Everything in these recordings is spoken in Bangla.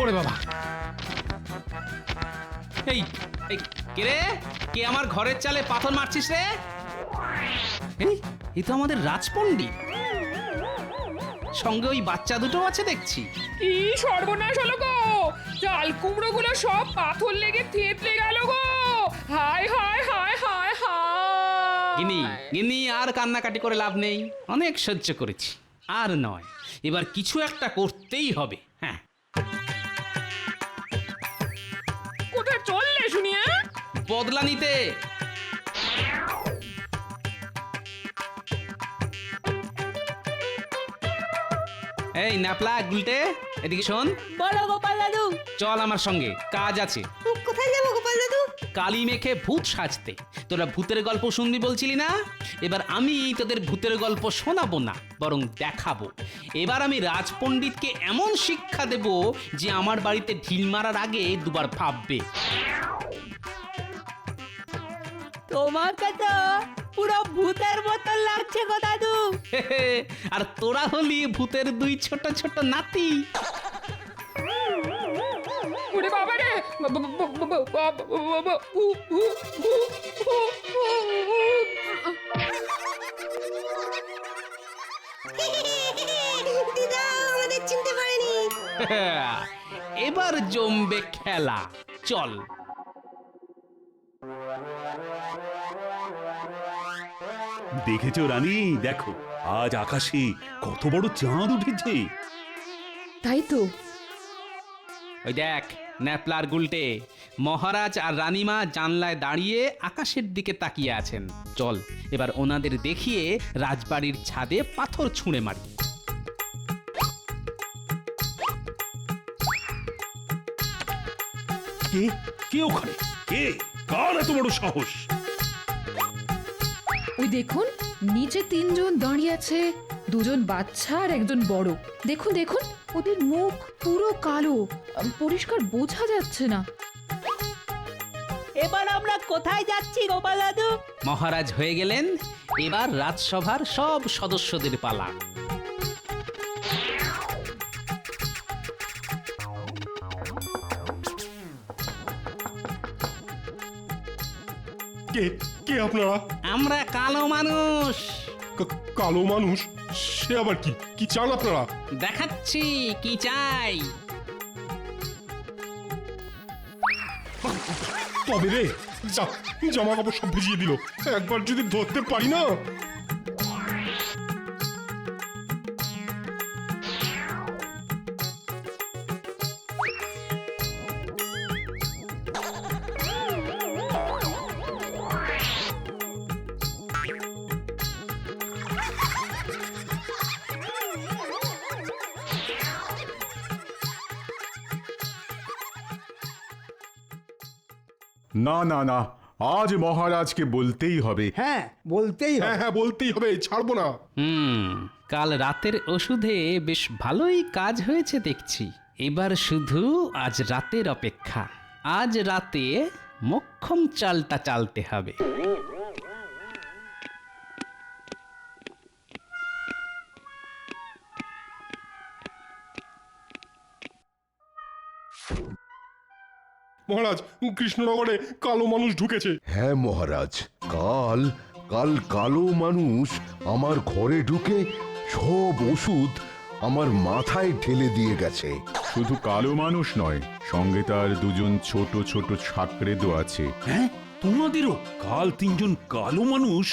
ওরে বাবা। এই এই, কে রে? কে আমার ঘরের চালে পাথর মারছিস রে? এই এই তো আমাদের রাজপন্ডি সঙ্গে ওই বাচ্চা দুটো আছে দেখছি। কি সর্বনাশ হলো গো! চাল কুমড়ো সব পাথর লেগে থেতলে গেল গো! হায় হায় হায়! গিনি গিনি আর কান্নাকাটি করে লাভ নেই। অনেক সহ্য করেছি। আর নয় এবার কিছু একটা করতেই হবে হ্যাঁ। কোথায় চললে শুনি হ্যাঁ? বদলা নিতে। এই ন্যাপলা গুলটে এদিকে শোন। বলো গোপাল দাদু। চল আমার সঙ্গে কাজ আছে। কোথায় যাব গোপাল দাদু? কালি মেখে ভূত সাজতে। তোরা ভূতের গল্প শুনবি বলছিলি না? এবার আমি তোদের ভূতের গল্প শোনাবো না বরং দেখাবো। এবার আমি রাজপণ্ডিতকে এমন শিক্ষা দেব যে আমার বাড়িতে ঢিল মারার আগে দুবার ভাববে। তোমাকে তো পুরো ভূতের মতন লাগছে গো দাদু। আর তোরা হলি ভূতের দুই ছোট ছোট নাতি। দিদা আমাদের চিনতে পারেনি। এবার জমবে খেলা। চল। দেখেছ রানী? দেখো আজ আকাশে কত বড় চাঁদ উঠেছে। তাই তো। ওই দেখ ন্যাপলার গুলটে। মহারাজ আর রানীমা জানলায় দাঁড়িয়ে আকাশের দিকে তাকিয়ে আছেন। চল এবার ওনাদের দেখিয়ে রাজবাড়ির ছাদে পাথর ছুঁড়ে মারি। কে? কে ওখানে? কে? কার এত বড় সাহস? ওই দেখুন নিচে তিনজন দাঁড়িয়ে আছে। দুজন বাচ্চা আর একজন বড়। দেখুন দেখুন ওদের মুখ পুরো কালো। পরিষ্কার বোঝা যাচ্ছে না। এবার আমরা কোথায় যাচ্ছি গোপাল দাদু মহারাজ হয়ে গেলেন এবার রাজসভার সব সদস্যদের পালা। কে কে আপনারা? আমরা কালো মানুষ। কা- কালো মানুষ? সে আবার কি? কি চান আপনারা? দেখাচ্ছি কি চাই। তবে রে? যা জামা কাপড় সব ভিজিয়ে দিল। একবার যদি ধরতে পারি না? না না না। আজ মহারাজকে বলতেই হবে। হ্যাঁ বলতেই হ্যাঁ হবে। হ্যাঁ বলতেই হবে ছাড়বো না। হুম কাল রাতের ওষুধে বেশ ভালোই কাজ হয়েছে দেখছি। এবার শুধু আজ রাতের অপেক্ষা। আজ রাতে মক্ষম চালটা চালতে হবে। মহারাজ কৃষ্ণনগরে কালো মানুষ ঢুকেছে। হ্যাঁ মহারাজ কাল কাল কালো মানুষ আমার ঘরে ঢুকে সব ওষুধ আমার মাথায় ঢেলে দিয়ে গেছে। শুধু কালো মানুষ নয় সঙ্গে তার দুজন ছোট ছোট ছাকরেদও আছে। হ্যাঁ? তোমাদেরও? কাল তিনজন কালো মানুষ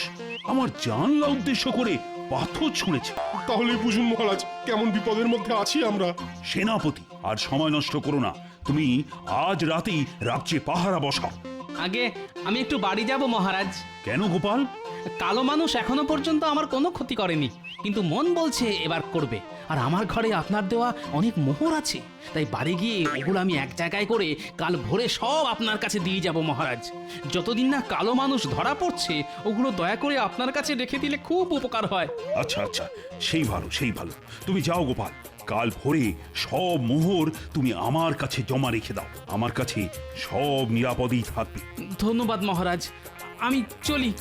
আমার জানলা উদ্দেশ্য করে পাথর ছুঁড়েছে। তাহলে বুঝুন মহারাজ কেমন বিপদের মধ্যে আছি আমরা? সেনাপতি আর সময় নষ্ট করো না। তুমি আজ রাতেই রাজ্যে পাহারা বসাও। আগে আমি একটু বাড়ি যাব মহারাজ। কেন গোপাল? কালো মানুষ এখনও পর্যন্ত আমার কোনো ক্ষতি করেনি কিন্তু মন বলছে এবার করবে। আর আমার ঘরে আপনার দেওয়া অনেক মোহর আছে তাই বাড়ি গিয়ে ওগুলো আমি এক জায়গায় করে কাল ভোরে সব আপনার কাছে দিয়ে যাব মহারাজ। যতদিন না কালো মানুষ ধরা পড়ছে ওগুলো দয়া করে আপনার কাছে রেখে দিলে খুব উপকার হয়। আচ্ছা আচ্ছা সেই ভালো সেই ভালো। তুমি যাও গোপাল। কাল ভোরে সব মোহর তুমি আমার কাছে জমা রেখে দাও। আমার কাছে সব নিরাপদেই থাকবে। ধন্যবাদ মহারাজ। আমি চলি।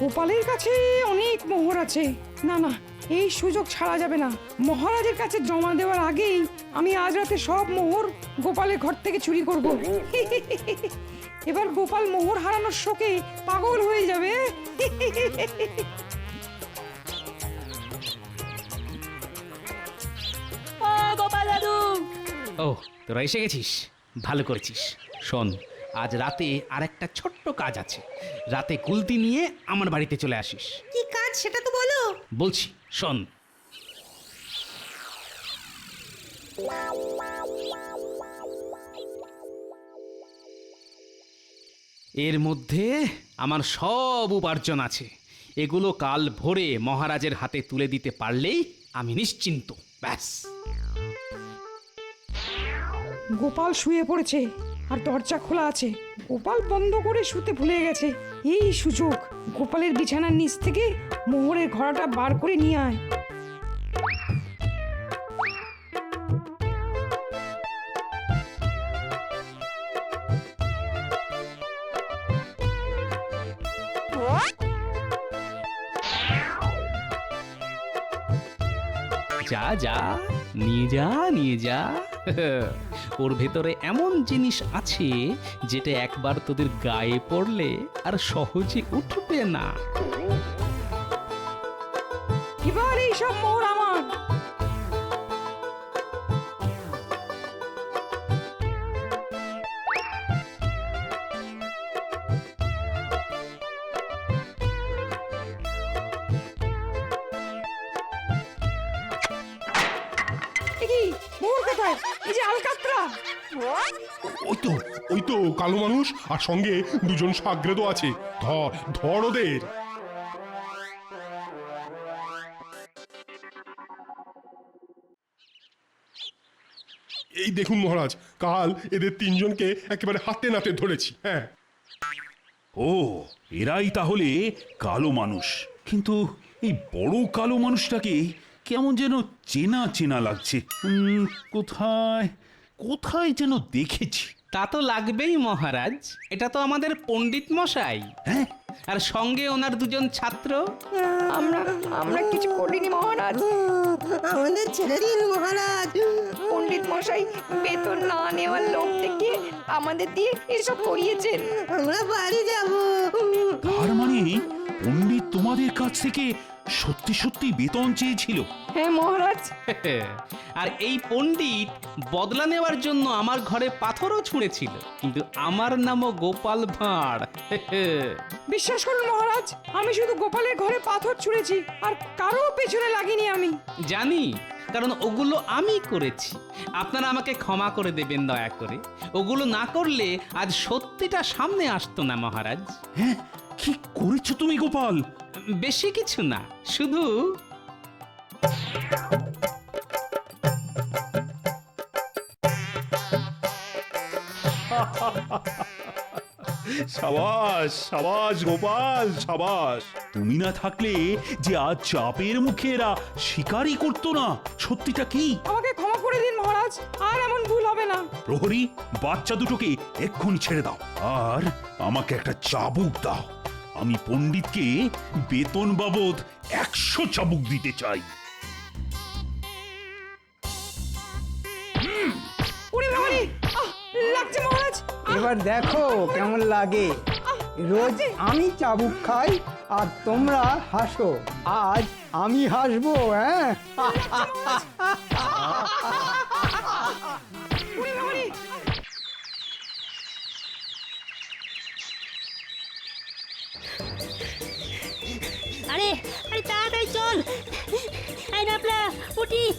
গোপালের কাছে অনেক মোহর আছে। না না এই সুযোগ ছাড়া যাবে না। মহারাজের কাছে জমা দেওয়ার আগেই আমি আজ রাতে সব মোহর গোপালের ঘর থেকে চুরি করব। এবার গোপাল মোহর হারানোর শোকে পাগল হয়ে যাবে। ও গোপাল দাদু। ও তোরা এসে গেছিস? ভালো করেছিস। শোন আজ রাতে আর একটা ছোট্ট কাজ আছে। রাতে কুলতি নিয়ে আমার বাড়িতে চলে আসিস। কি কাজ সেটা তো বলো। বলছি শোন। এর মধ্যে আমার সব উপার্জন আছে। এগুলো কাল ভোরে মহারাজের হাতে তুলে দিতে পারলেই আমি নিশ্চিন্ত। ব্যাস। গোপাল শুয়ে পড়েছে, আর দরজা খোলা আছে। গোপাল বন্ধ করে শুতে ভুলে গেছে। এই সুযোগ গোপালের বিছানার নিচ থেকে মোহরের ঘোড়াটা বার করে নিয়ে আয়। যা যা, নিয়ে যা নিয়ে যা। ওর ভেতরে এমন জিনিস আছে যেটা একবার তোদের গায়ে পড়লে আর সহজে উঠবে না। এবার এই সব কালো মানুষ আর সঙ্গে দুজন সাগ্রেদও আছে। ধর ধর ওদের। এই দেখুন মহারাজ, কাল এদের তিনজনকে একেবারে হাতে নাতে ধরেছি হ্যাঁ। ও, এরাই তাহলে কালো মানুষ। কিন্তু এই বড় কালো মানুষটাকে কেমন যেন চেনা চেনা লাগছে। কোথায় কোথায় যেন দেখেছি। তা তো লাগবেই মহারাজ। এটা তো আমাদের পণ্ডিত মশাই। হ্যাঁ? আর সঙ্গে ওনার দুজন ছাত্র। আমরা আমরা কিছু করিনি মহারাজ। আমাদের ছেড়ে দিন মহারাজ। পণ্ডিত মশাই বেতন না নেওয়ার লোক থেকে আমাদের দিয়ে এসব করিয়েছেন। আমরা বাড়ি যাব। তার মানে পণ্ডিত তোমাদের কাছ থেকে সত্যি সত্যি বেতন চেয়েছিল। হ্যাঁ মহারাজ। আর এই পণ্ডিত বদলা নেওয়ার জন্য আমার ঘরে পাথরও ছুঁড়েছিল কিন্তু আমার নামও গোপাল ভাঁড়। বিশ্বাস করুন মহারাজ আমি শুধু গোপালের ঘরে পাথর ছুঁড়েছি আর কারও পেছনে লাগিনি আমি। জানি কারণ ওগুলো আমি করেছি। আপনারা আমাকে ক্ষমা করে দেবেন দয়া করে। ওগুলো না করলে আজ সত্যিটা সামনে আসতো না মহারাজ। হ্যাঁ কি করেছ তুমি গোপাল? বেশি কিছু না শুধু সাবাস সাবাস গোপাল সাবাস। তুমি না থাকলে যে আজ চাপের মুখে এরা শিকারই করতো না সত্যিটা কি? আমাকে ক্ষমা করে দিন মহারাজ আর এমন ভুল হবে না। প্রহরী বাচ্চা দুটোকে এক্ষুনি ছেড়ে দাও আর আমাকে একটা চাবুক দাও। আমি পণ্ডিতকে বেতন বাবদ একশো চাবুক দিতে চাই। এবার দেখো কেমন লাগে। রোজ আমি চাবুক খাই আর তোমরা হাসো। আজ আমি হাসবো হ্যাঁ? চল। এই নাপলা উঠি।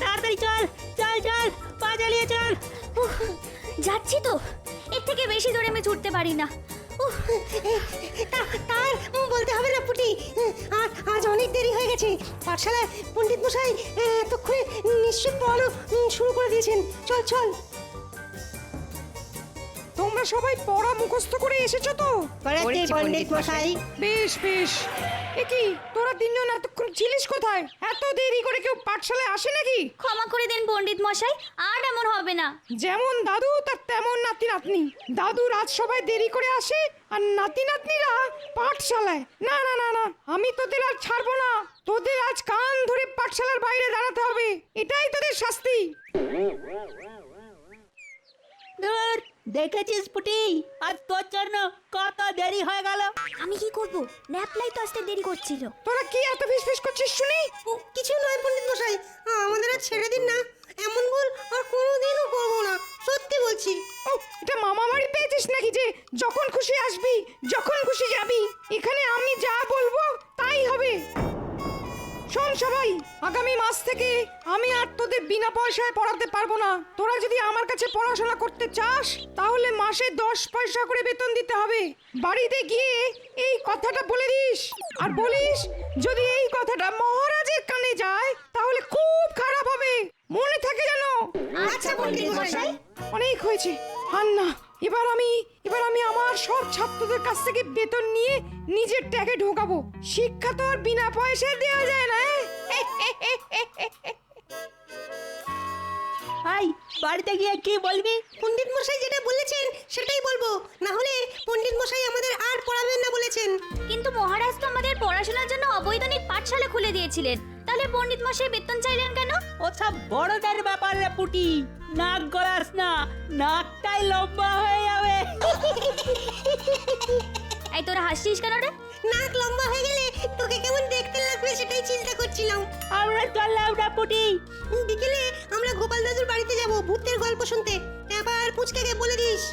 তাড়াতাড়ি চল চল চল পা চালিয়ে চল। যাচ্ছি তো। এর থেকে বেশি দূরে আমি ছুটতে পারি না। তা- তার বলতে হবে না পুটি। আজ অনেক দেরি হয়ে গেছে। পাঠশালায় পণ্ডিত মশাই এতক্ষণে নিশ্চয় পড়ানো উম, শুরু করে দিয়েছেন। চল চল। তোমরা সবাই পড়া মুখস্থ করে এসেছ তো? পণ্ডিত মশাই। বেশ বেশ। কি? তোরা তিনজন এতক্ষণ ছিলিস কোথায়? এত দেরি করে কেউ পাঠশালায় আসে নাকি? ক্ষমা করে দিন পণ্ডিত মশাই আর এমন হবে না। যেমন দাদু তার তেমন নাতি নাতনি দাদু রাত সবাই দেরি করে আসে আর নাতি নাতনিরা পাঠশালায়। না না না না আমি তোদের আর ছাড়বো না। তোদের আজ কান ধরে পাঠশালার বাইরে দাঁড়াতে হবে। এটাই তোদের শাস্তি। ধুর দেখেছিস পুটি? আর তোর জন্য কত দেরি হয়ে গেল। আমি কি করব? ন্যাপলাই তো আসতে দেরি করছিল। তোরা কি এত ফিসফিস করছিস শুনি? কিছু নয় পণ্ডিত মশাই আমাদের আর ছেড়ে দিন না। এমন ভুল আর কোনোদিনও করব না সত্যি বলছি। ও এটা মামা বাড়ি পেয়েছিস নাকি যে যখন খুশি আসবি যখন খুশি যাবি? এখানে আমি যা আগামী মাস থেকে আমি আর তোদের বিনা পয়সায় পড়াতে পারব না। তোরা যদি আমার কাছে পড়াশোনা করতে চাস তাহলে মাসে দশ পয়সা করে বেতন দিতে হবে। বাড়িতে গিয়ে এই কথাটা বলে দিস। আর বলিস যদি এই কথাটা মহারাজের কানে যায় তাহলে খুব খারাপ হবে। মনে থাকে যেন। আচ্ছা মশাই। অনেক হয়েছে। আর না এবার আমি এবার আমি আমার সব ছাত্রদের কাছ থেকে বেতন নিয়ে নিজের ট্যাগে ঢোকাবো। শিক্ষা তো আর বিনা পয়সায় দেওয়া যায় না ভাই বাড়িতে গিয়ে কি বলবি? পণ্ডিত মশাই যেটা বলেছেন সেটাই বলব। না হলে পণ্ডিত মশাই আমাদের আর পড়াবেন না বলেছেন। কিন্তু মহারাজ তো আমাদের পড়াশোনার জন্য অবৈতনিক পাঠশালা খুলে দিয়েছিলেন। তাহলে পণ্ডিত মশাই বেতন চাইলেন কেন? ও সব বড়দের ব্যাপার রে পুটি। নাক গলাস না নাকটাই লম্বা হয়ে যাবে। এই তোরা হাসছিস কেন রে? নাক লম্বা হয়ে গেলে তোকে কেমন দেখতে লাগবে সেটাই চিন্তা করছিলাম। আমরা চললাম না পুটি। বিকেলে আমরা গোপাল দাদুর বাড়িতে যাব ভূতের গল্প শুনতে। এবার পুচকাকে বলে দিস।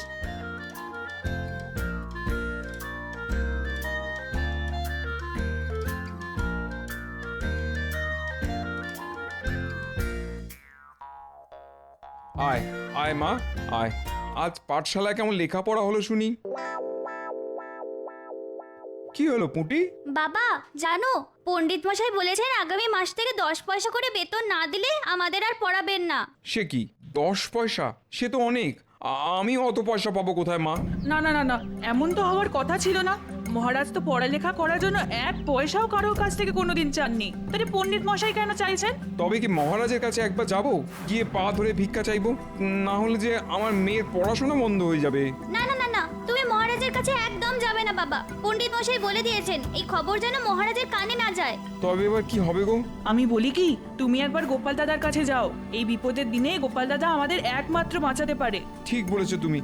আয় আয় মা আয়। আজ পাঠশালায় কেমন লেখাপড়া হলো শুনি। কি হলো পুঁটি? বাবা জানো পণ্ডিত মশাই বলেছেন আগামী মাস থেকে দশ পয়সা করে বেতন না দিলে আমাদের আর পড়াবেন না। সে কি? দশ পয়সা? সে তো অনেক। আ- আমি অত পয়সা পাবো কোথায় মা? না না না না এমন তো হওয়ার কথা ছিল না। মহারাজ তো পড়ালেখা করার জন্য এক পয়সাও কারোর কাছ থেকে কোনোদিন চাননি। তাহলে পণ্ডিত মশাই কেন চাইছেন? তবে কি মহারাজের কাছে একবার যাব? গিয়ে পা ধরে ভিক্ষা চাইব? না হলে যে আমার মেয়ের পড়াশোনা বন্ধ হয়ে যাবে। না না না না। তুমি মহারাজের কাছে একদম যাবে না বাবা। পণ্ডিত মশাই বলে দিয়েছেন এই খবর যেন মহারাজের কানে না যায়। তবে এবার কি হবে গো? আমি বলি কি তুমি একবার গোপাল দাদার কাছে যাও। এই বিপদের দিনে গোপাল দাদা আমাদের একমাত্র বাঁচাতে পারে। ঠিক বলেছ তুমি।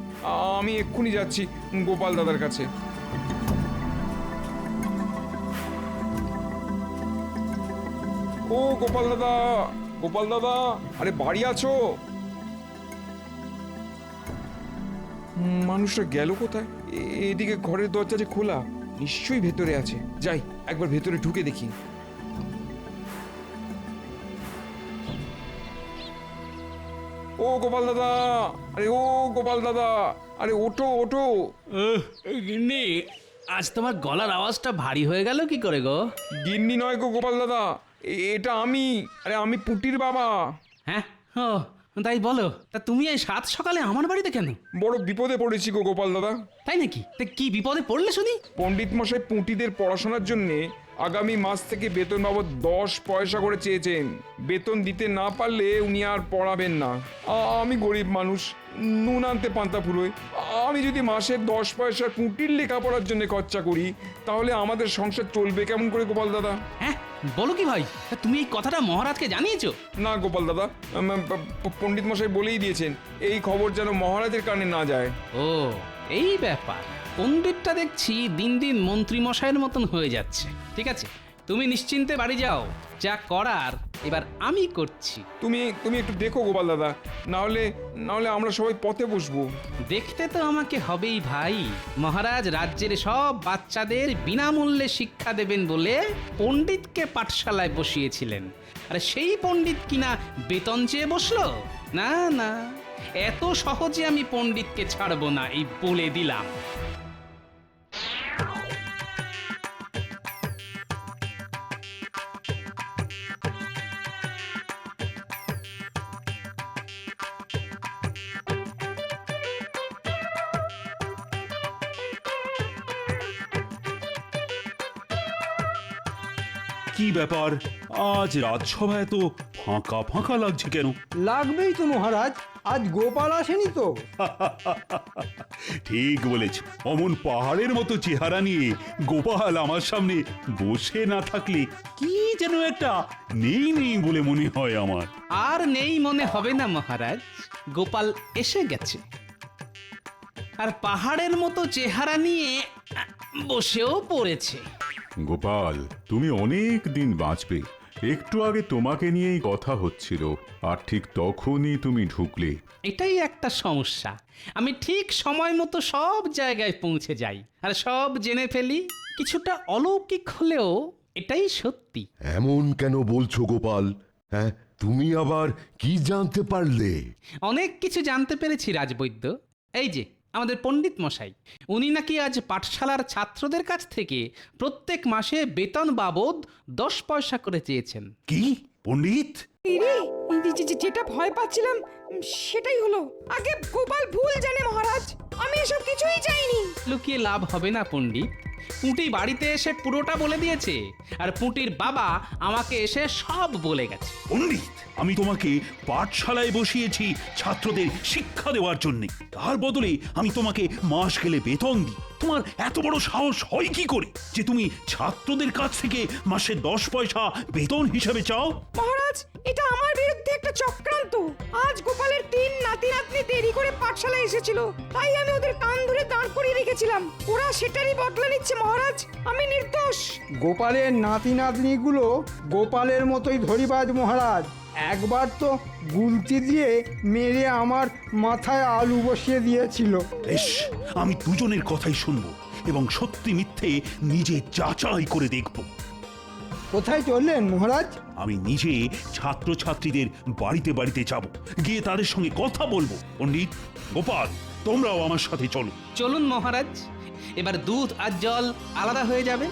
আমি এক্ষুনি যাচ্ছি গোপাল দাদার কাছে। ও গোপাল দাদা গোপাল দাদা আরে বাড়ি আছো? মানুষটা গেল কোথায়? এদিকে ঘরের দরজা যে খোলা নিশ্চয়ই ভেতরে আছে। যাই একবার ভেতরে ঢুকে দেখি। ও গোপাল দাদা আরে ও গোপাল দাদা আরে ওঠো ওঠো। গিন্নি আজ তোমার গলার আওয়াজটা ভারী হয়ে গেল কি করে গো? গিন্নি নয় গো গোপাল দাদা এটা আমি আরে আমি পুটির বাবা। হ্যাঁ? ও তাই বলো। তা তুমি এই সাত সকালে আমার বাড়িতে কেন? বড় বিপদে পড়েছি গো গোপাল দাদা। তাই নাকি? তা কি বিপদে পড়লে শুনি? পণ্ডিত মশাই পুঁটিদের পড়াশোনার জন্য আগামী মাস থেকে বেতন বাবদ দশ পয়সা করে চেয়েছেন। বেতন দিতে না পারলে উনি আর পড়াবেন না। আমি গরিব মানুষ নুন আনতে পান্তা ফুরোয় আমি যদি মাসের দশ পয়সা পুঁটির লেখাপড়ার জন্য খরচা করি তাহলে আমাদের সংসার চলবে কেমন করে গোপাল দাদা? হ্যাঁ বলো কি ভাই তুমি এই কথাটা মহারাজকে জানিয়েছো? না গোপাল দাদা পণ্ডিত মশাই বলেই দিয়েছেন এই খবর যেন মহারাজের কানে না যায়। ও এই ব্যাপার। পণ্ডিতটা দেখছি দিন দিন মন্ত্রীমশাইয়ের মতন হয়ে যাচ্ছে। ঠিক আছে? তুমি নিশ্চিন্তে বাড়ি যাও। যা করার এবার আমি করছি। তুমি তুমি একটু দেখো গোপাল দাদা। নাহলে নাহলে আমরা সবাই পথে বসবো। দেখতে তো আমাকে হবেই ভাই। মহারাজ রাজ্যের সব বাচ্চাদের বিনামূল্যে শিক্ষা দেবেন বলে পণ্ডিতকে পাঠশালায় বসিয়েছিলেন। আর সেই পণ্ডিত কিনা বেতন চেয়ে বসল? না না। এত সহজে আমি পণ্ডিতকে ছাড়বো না এই বলে দিলাম। কি ব্যাপার? আজ রাজসভায় তো ফাঁকা ফাঁকা লাগছে কেন? লাগবেই তো মহারাজ আজ গোপাল আসেনি তো। ঠিক বলেছ অমন পাহাড়ের মতো চেহারা নিয়ে গোপাল আমার সামনে বসে না থাকলে কি যেন একটা নেই নেই বলে মনে হয় আমার। আর নেই মনে হবে না মহারাজ গোপাল এসে গেছে। আর পাহাড়ের মতো চেহারা নিয়ে বসেও পড়েছে। গোপাল তুমি অনেক দিন বাঁচবে। একটু আগে তোমাকে নিয়েই কথা হচ্ছিল আর ঠিক তখনই তুমি ঢুকলে। এটাই একটা সমস্যা। আমি ঠিক সময় মতো সব জায়গায় পৌঁছে যাই আর সব জেনে ফেলি কিছুটা অলৌকিক হলেও এটাই সত্যি। এমন কেন বলছো গোপাল? হ্যাঁ তুমি আবার কি জানতে পারলে? অনেক কিছু জানতে পেরেছি রাজবৈদ্য। এই যে আমাদের পণ্ডিত মশাই উনি নাকি আজ পাঠশালার ছাত্রদের কাছ থেকে প্রত্যেক মাসে বেতন বাবদ দশ পয়সা করে চেয়েছেন। কি? পণ্ডিত? ইরে এই যে- যে- যে- যেটা ভয় পাচ্ছিলাম সেটাই হলো। আগে গোপাল ভুল জানে মহারাজ। আমি এসব কিছুই চাইনি। লুকিয়ে লাভ হবে না পণ্ডিত। পুঁটি বাড়িতে এসে পুরোটা বলে দিয়েছে আর পুঁটির বাবা আমাকে এসে সব বলে গেছে। পণ্ডিত আমি তোমাকে পাঠশালায় বসিয়েছি ছাত্রদের শিক্ষা দেওয়ার জন্য। তার বদলে আমি তোমাকে মাস গেলে বেতন দিই। তোমার এত বড় সাহস হয় কি করে যে তুমি ছাত্রদের কাছ থেকে মাসে দশ পয়সা বেতন হিসাবে চাও? মহারাজ এটা আমার বিরুদ্ধে একটা চক্রান্ত। আজ গোপালের তিন নাতি নাতনি দেরি করে পাঠশালায় এসেছিল তাই আমি ওদের কান ধরে দাঁড় করিয়ে রেখেছিলাম। ওরা সেটারই বদলা নিচ্ছে মহারাজ। আমি নির্দোষ। গোপালের নাতি নাতনিগুলো গোপালের মতোই ধরিবাজ মহারাজ। একবার তো গুলতি দিয়ে মেরে আমার মাথায় আলু বসিয়ে দিয়েছিল। বেশ আমি দুজনের কথাই শুনব এবং সত্যি মিথ্যে নিজে যাচাই করে দেখব। কোথায় চললেন মহারাজ? আমি নিজে ছাত্রছাত্রীদের বাড়িতে বাড়িতে যাব গিয়ে তাদের সঙ্গে কথা বলব। পণ্ডিত গোপাল তোমরাও আমার সাথে চলো। চলুন মহারাজ। এবার দুধ আর জল আলাদা হয়ে যাবে।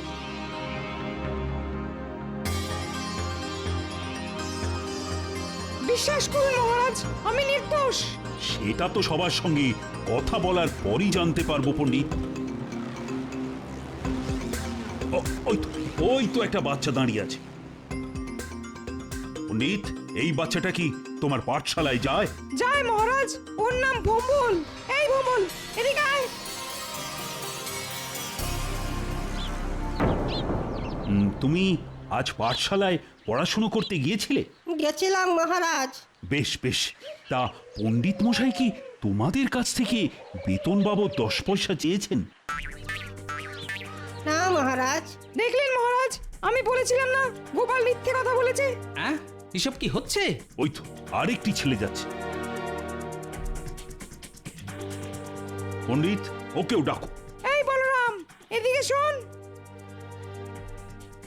বিশ্বাস করুন মহারাজ আমি নির্দোষ। সেটা তো সবার সঙ্গে কথা বলার পরই জানতে পারব পণ্ডিত। ও- ওই তো। ওই তো একটা বাচ্চা দাঁড়িয়ে আছে। পণ্ডিত এই বাচ্চাটা কি তোমার পাঠশালায় যায়? যায় মহারাজ ওর নাম ভম্বল। এই ভম্বল এদিকে আয়। উম, তুমি আজ পাঠশালায় পড়াশুনো করতে গিয়েছিলে? গেছিলাম মহারাজ। বেশ বেশ। তা পণ্ডিত মশাই কি তোমাদের কাছ থেকে বেতন বাবদ দশ পয়সা চেয়েছেন? না মহারাজ। দেখলেন মহারাজ? আমি বলেছিলাম না গোপাল মিথ্যে কথা বলেছে। হ্যাঁ? এসব কি হচ্ছে? ওই তো আরেকটি ছেলে যাচ্ছে। পণ্ডিত ওকেও ডাকো। এই বলরাম এদিকে শোন।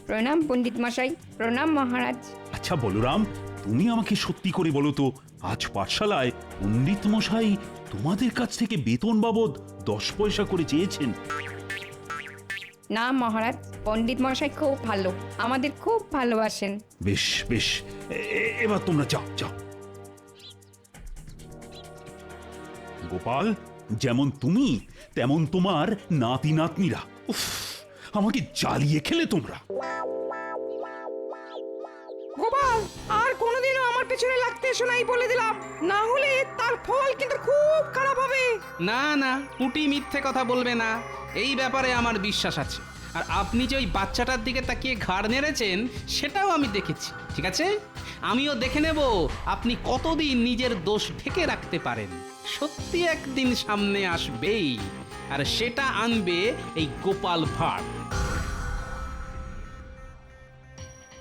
প্রণাম পণ্ডিত মশাই। প্রণাম মহারাজ। আচ্ছা বলরাম তুমি আমাকে সত্যি করে বলো তো আজ পাঠশালায় পণ্ডিত মশাই তোমাদের কাছ থেকে বেতন বাবদ দশ পয়সা করে চেয়েছেন? না মহারাজ পণ্ডিত মশাই খুব ভালো। আমাদের খুব ভালোবাসেন। বেশ বেশ। এ- এবার তোমরা যাও যাও। গোপাল যেমন তুমি তেমন তোমার নাতি নাতনিরা উফ আমাকে জ্বালিয়ে খেলে তোমরা। গোপাল আর আমার পেছনে লাগতে এসো নাই বলে দিলাম। না হলে তার ফল কিন্তু খুব খারাপ হবে। না না, পুটি মিথ্যে কথা বলবে না। এই ব্যাপারে আমার বিশ্বাস আছে। আর আপনি যে ওই বাচ্চাটার দিকে তাকিয়ে ঘাড় নেড়েছেন, সেটাও আমি দেখেছি, ঠিক আছে? আমিও দেখে নেব আপনি কতদিন নিজের দোষ ঢেকে রাখতে পারেন। সত্যি একদিন সামনে আসবেই। আর সেটা আনবে এই গোপাল ভাট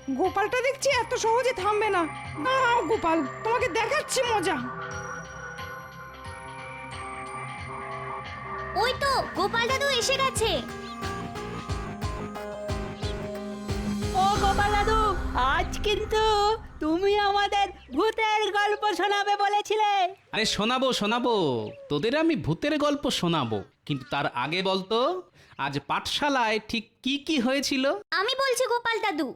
গোপালটা দেখছি এত সহজে থামবে না। দাঁড়াও গোপাল তোমাকে দেখাচ্ছি মজা। ওই তো গোপাল দাদু এসে গেছে। ও গোপাল দাদু আজ কিন্তু তুমি আমাদের ভূতের গল্প শোনাবে বলেছিলে। আরে শোনাবো শোনাবো। তোদের আমি ভূতের গল্প শোনাবো। কিন্তু তার আগে বলতো আজ পাঠশালায় ঠিক কি কি হয়েছিল? আমি বলছি গোপাল দাদু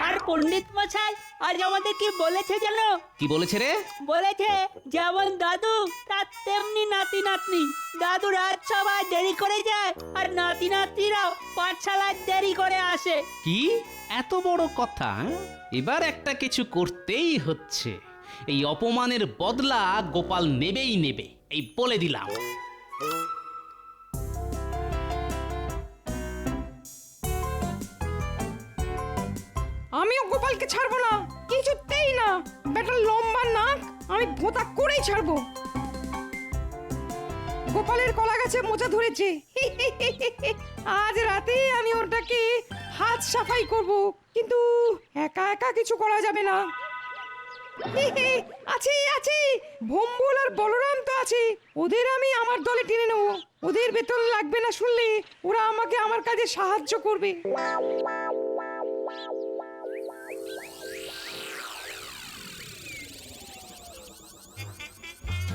আর পণ্ডিত মশাই আজ আমাদের কি বলেছে জানো? কি বলেছে রে? বলেছে যেমন দাদু তার তেমনি নাতি নাতনি দাদু রাত সবাই দেরি করে যায় আর নাতি নাতনিরাও পাঠশালায় দেরি করে আসে। কি? এত বড় কথা হ্যাঁ? এবার একটা কিছু করতেই হচ্ছে। এই অপমানের বদলা গোপাল নেবেই নেবে এই বলে দিলাম। আমিও গোপালকে ছাড়বো না, কিছুতেই না। বেটার লম্বা নাক, আমি ভোঁতা করেই ছাড়বো। গোপালের কলা গাছে মোচা ধরেছে। আজ রাতে আমি ওটাকে হাত সাফাই করব, কিন্তু একা একা কিছু করা যাবে না। আছে, আছি। ভম্বল আর বলরাম তো আছে। ওদের আমি আমার দলে টেনে নেব। ওদের বেতন লাগবে না শুনলে ওরা আমাকে আমার কাজে সাহায্য করবে।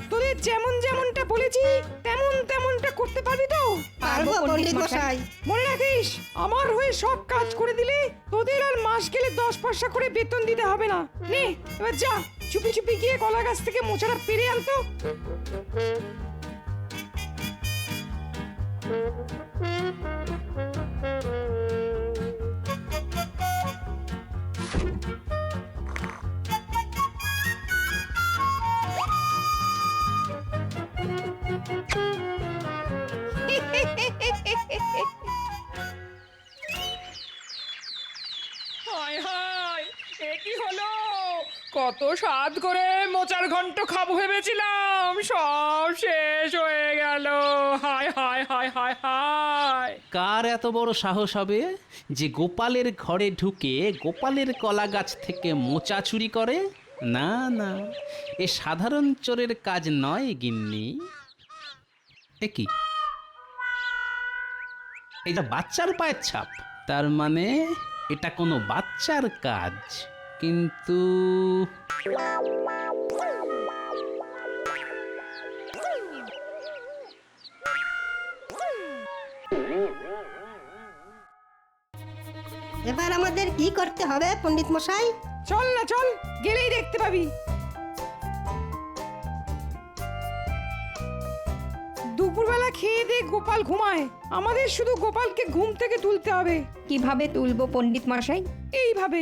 তোদের যেমন যেমনটা বলেছি তেমন তেমনটা করতে পারবি তো? পারব পণ্ডিত মশাই। মনে রাখিস আমার হয়ে সব কাজ করে দিলে তোদের আর মাস গেলে দশ পয়সা করে বেতন দিতে হবে না। নে এবার যা চুপি চুপি গিয়ে কলা গাছ থেকে মোচাটা পেরে আনতো হায় স্বাদ করে মোচার ঘন্ট খাব ভেবেছিলাম। সব শেষ হয়ে গেল। হায় হায় হায় হায় হায়। কার এত বড় সাহস হবে যে গোপালের ঘরে ঢুকে গোপালের কলা গাছ থেকে মোচা চুরি করে? না না, এ সাধারণ চোরের কাজ নয় গিন্নি। এ কি? এটা বাচ্চার পায়ের ছাপ। তার মানে এটা কোনো বাচ্চার কাজ। কিন্তু এবার আমাদের কি করতে হবে পণ্ডিত মশাই? চল না চল গেলেই দেখতে পাবি। দুপুরবেলা খেয়ে দিয়ে গোপাল ঘুমায়। আমাদের শুধু গোপালকে ঘুম থেকে তুলতে হবে। কীভাবে তুলবো পণ্ডিত মশাই? এইভাবে।